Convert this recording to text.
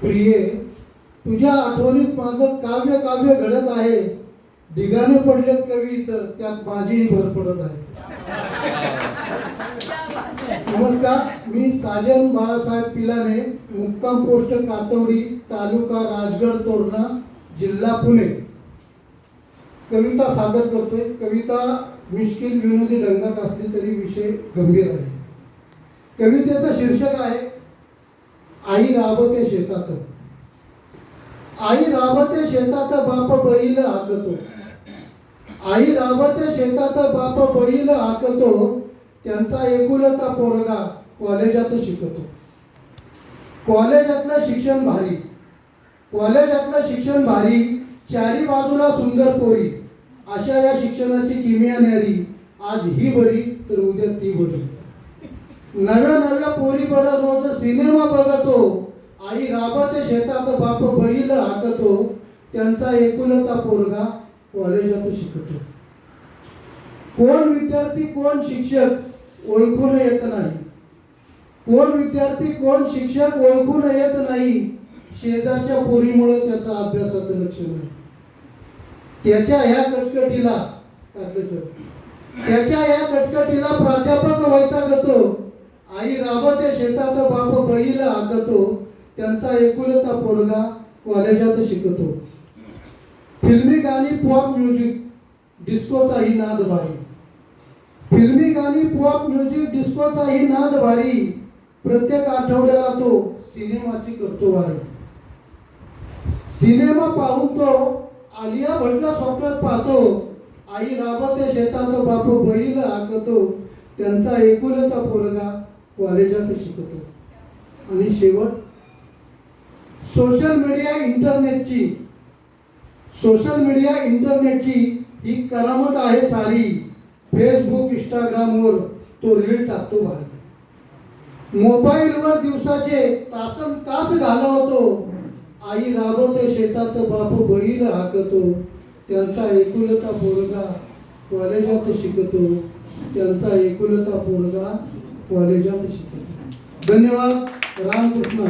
प्रिये तुझ्या आठवणीत माझं काव्य काव्य घडत आहे. ढिगाने पडलेत कवी तर त्यात माझीही भर पडत आहे. नमस्कार मी साजन बाळासाहेब पिलाने मुक्काम पोस्ट कातवडी तालुका राजगड तोरणा जिल्हा पुणे. कविता सादर करतोय. कविता मिश्किल विनोदी ढंगात असली तरी विषय गंभीर आहे. कवितेचं शीर्षक आहे आई राबते शेतात. आई राबते शेतात बाप बैल हाकतो. आई राबते शेतात बाप बैल हाकतो. त्यांचा एकुलता पोरगा कॉलेजात शिकतो. कॉलेजातलं शिक्षण भारी. कॉलेजातलं शिक्षण भारी. चारी बाजूला सुंदर पोरी. अशा या शिक्षणाची किमिया न्यारी. आज ही बरी तर उद्या ती बरी. नव्या नव्या पोरी बरं रोज सिनेमा बघतो आई राबते शेतात बाप बैल हाकतो. त्यांचा एकुलता पोरगा कॉलेजात शिकतो. कोण विद्यार्थी कोण शिक्षक ओळखून येत नाही. कोण विद्यार्थी कोण शिक्षक ओळखून येत नाही. शेजारच्या पोरीमुळे त्याचा अभ्यासात लक्ष नाही. त्याच्या ह्या कटकटीला टाकलं सर त्याच्या या कटकटीला बाबा त्या शेतात बाप बैल हाकतो त्यांचा एकुलता पोरगा कॉलेजात शिकतो. फिल्मी गाणी पॉप म्युझिक डिस्कोचाही नाद भारी फिल्मी गाणी पॉप म्युझिक डिस्कोचाही नाद भारी प्रत्येक आठवड्याला तो सिनेमाची करतो वारी सिनेमा पाहून तो आलिया भटला स्वप्नात पाहतो. आई राबते शेतात बाप बैल हाकतो त्यांचा एकुलता पोरगा कॉलेजात शिकतो आणि शेवट सोशल मीडिया इंटरनेटची सोशल मीडिया इंटरनेटची ही करामत आहे सारी. फेसबुक इंस्टाग्रामवर तो रील टाकतो बाहेर. मोबाईलवर दिवसाचे तासन तास घालवतो. आई राबवते शेतात बाप बैल हाकतो. त्यांचा एकुलता पोरगा कॉलेजात शिकतो. त्यांचा एकुलता पोरगा कॉलेजात शिकतो. धन्यवाद. रामकृष्ण